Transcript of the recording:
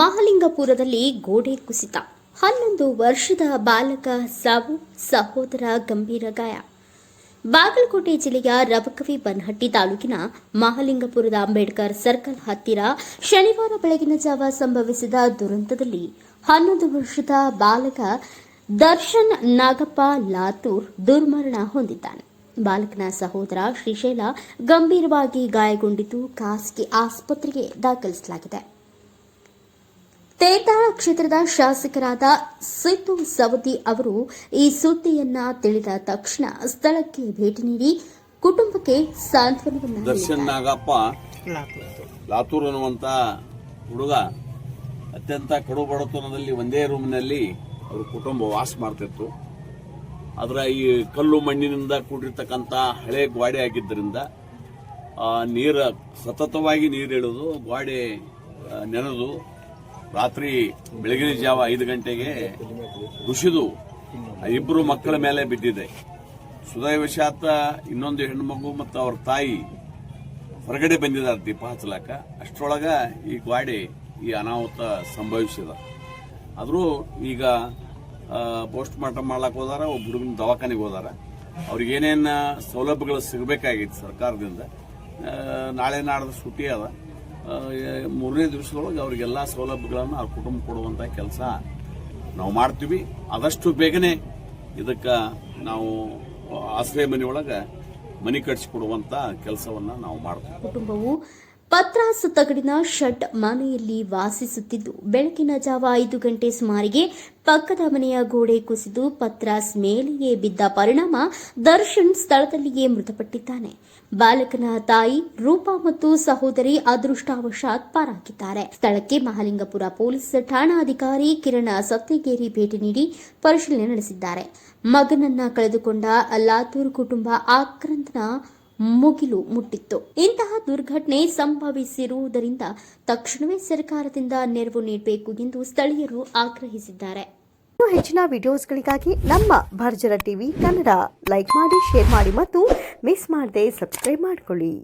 ಮಹಾಲಿಂಗಪುರದಲ್ಲಿ ಗೋಡೆ ಕುಸಿತ. ಹನ್ನೊಂದು ವರ್ಷದ ಬಾಲಕ ಸಾವು ಸಹೋದರ ಗಂಭೀರ ಗಾಯ. ಬಾಗಲಕೋಟೆ ಜಿಲ್ಲೆಯ ರಬಕವಿ ಬನ್ಹಟ್ಟಿ ತಾಲೂಕಿನ ಮಹಾಲಿಂಗಪುರದ ಅಂಬೇಡ್ಕರ್ ಸರ್ಕಲ್ ಹತ್ತಿರ ಶನಿವಾರ ಬೆಳಗಿನ ಜಾವ ಸಂಭವಿಸಿದ ದುರಂತದಲ್ಲಿ ಹನ್ನೊಂದು ವರ್ಷದ ಬಾಲಕ ದರ್ಶನ್ ನಾಗಪ್ಪ ಲಾತೂರ್ ದುರ್ಮರಣ ಹೊಂದಿದ್ದಾನೆ. ಬಾಲಕನ ಸಹೋದರ ಶ್ರೀಶೈಲ ಗಂಭೀರವಾಗಿ ಗಾಯಗೊಂಡಿದ್ದು ಖಾಸಗಿ ಆಸ್ಪತ್ರೆಗೆ ದಾಖಲಿಸಲಾಗಿದೆ. ತೇತಾಳ ಕ್ಷೇತ್ರದ ಶಾಸಕರಾದ ಸಿದ್ದು ಸವದಿ ಅವರು ಈ ಸುದ್ದಿಯನ್ನ ತಿಳಿದ ತಕ್ಷಣ ಸ್ಥಳಕ್ಕೆ ಭೇಟಿ ನೀಡಿ ಕುಟುಂಬಕ್ಕೆ ಸಾಂತ್ವನವನ್ನು ದರ್ಶನ್. ನಾಗಪ್ಪ, ಲಾತೂರ್ ಅನ್ನುವಂತ ಹುಡುಗ, ಅತ್ಯಂತ ಕಡು ಬಡತನದಲ್ಲಿ ಒಂದೇ ರೂಮ್ನಲ್ಲಿ ಅವ್ರ ಕುಟುಂಬ ವಾಸ ಮಾಡ್ತಿತ್ತು ಅದರ ಈ ಕಲ್ಲು ಮಣ್ಣಿನಿಂದ ಕೂಡಿರ್ತಕ್ಕಂಥ ಹಳೆ ಗ್ವಾಡೆ ಆಗಿದ್ದರಿಂದ ನೀರು ಸತತವಾಗಿ ನೀರು ಇಳುವುದು ಗ್ವಾಡೆ ನೆನೆದು ರಾತ್ರಿ ಬೆಳಗಿನ ಜಾವ ಐದು ಗಂಟೆಗೆ ಕುಸಿದು ಇಬ್ಬರು ಮಕ್ಕಳ ಮೇಲೆ ಬಿದ್ದಿದೆ. ಸುದೈವಶಾತ ಇನ್ನೊಂದು ಹೆಣ್ಣುಮಗು ಮತ್ತು ಅವ್ರ ತಾಯಿ ಹೊರಗಡೆ ಬಂದಿದ್ದಾರೆ ದೀಪ ಹಚ್ಚಲಾಕ. ಅಷ್ಟರೊಳಗ ಈ ಗಾಡಿ ಈ ಅನಾಹುತ ಸಂಭವಿಸಿದ. ಆದರೂ ಈಗ ಪೋಸ್ಟ್ ಮಾರ್ಟಮ್ ಮಾಡ್ಲಾಕ್ ಹೋದಾರ, ಒಬ್ಬ ಹುಡುಗನ ದವಾಖಾನೆಗೆ ಹೋದಾರ. ಅವ್ರಿಗೇನೇನು ಸೌಲಭ್ಯಗಳು ಸಿಗಬೇಕಾಗಿತ್ತು ಸರ್ಕಾರದಿಂದ ನಾಳೆ ನಾಡ್ದು ಸುಟ್ಟಿ ಅದ. ಮೂರನೇ ದಿವಸದೊಳಗೆ ಅವರಿಗೆಲ್ಲ ಸೌಲಭ್ಯಗಳನ್ನು ಅವ್ರ ಕುಟುಂಬ ಕೊಡುವಂಥ ಕೆಲಸ ನಾವು ಮಾಡ್ತೀವಿ. ಆದಷ್ಟು ಬೇಗನೆ ಇದಕ್ಕೆ ನಾವು ಆಶ್ರಯ ಮನೆಯೊಳಗೆ ಮನೆ ಕಟ್ಸಿಕೊಡುವಂಥ ಕೆಲಸವನ್ನ ನಾವು ಮಾಡ್ತೀವಿ. ಕುಟುಂಬವು ಪತ್ರಾಸು ತಗಡಿನ ಷಟ್ ಮನೆಯಲ್ಲಿ ವಾಸಿಸುತ್ತಿದ್ದು, ಬೆಳಕಿನ ಜಾವ ಐದು ಗಂಟೆ ಸುಮಾರಿಗೆ ಪಕ್ಕದ ಮನೆಯ ಗೋಡೆ ಕುಸಿದು ಪತ್ರಾಸ್ ಮೇಲೆಯೇ ಬಿದ್ದ ಪರಿಣಾಮ ದರ್ಶನ್ ಸ್ಥಳದಲ್ಲಿಯೇ ಮೃತಪಟ್ಟಿದ್ದಾನೆ. ಬಾಲಕನ ತಾಯಿ ರೂಪಾ ಮತ್ತು ಸಹೋದರಿ ಅದೃಷ್ಟಾವಶಾತ್ ಪಾರಾಗಿದ್ದಾರೆ. ಸ್ಥಳಕ್ಕೆ ಮಹಾಲಿಂಗಪುರ ಪೊಲೀಸ್ ಠಾಣಾಧಿಕಾರಿ ಕಿರಣ ಸತ್ಯಗೇರಿ ಭೇಟಿ ನೀಡಿ ಪರಿಶೀಲನೆ ನಡೆಸಿದ್ದಾರೆ. ಮಗನನ್ನ ಕಳೆದುಕೊಂಡ ಲಾತೂರ್ ಕುಟುಂಬ ಆಕ್ರಂದನ ಮುಗಿಲು ಮುಟ್ಟಿತ್ತು. ಇಂತಹ ದುರ್ಘಟನೆ ಸಂಭವಿಸಿರುವುದರಿಂದ ತಕ್ಷಣವೇ ಸರ್ಕಾರದಿಂದ ನೆರವು ನೀಡಬೇಕು ಎಂದು ಸ್ಥಳೀಯರು ಆಗ್ರಹಿಸಿದ್ದಾರೆ. ಇನ್ನು ಹೆಚ್ಚಿನ ವಿಡಿಯೋಸ್ಗಳಿಗಾಗಿ ನಮ್ಮ ಭರ್ಜರ ಟಿವಿ ಕನ್ನಡ ಲೈಕ್ ಮಾಡಿ, ಶೇರ್ ಮಾಡಿ ಮತ್ತು ಮಿಸ್ ಮಾಡದೆ ಸಬ್ಸ್ಕ್ರೈಬ್ ಮಾಡಿಕೊಳ್ಳಿ.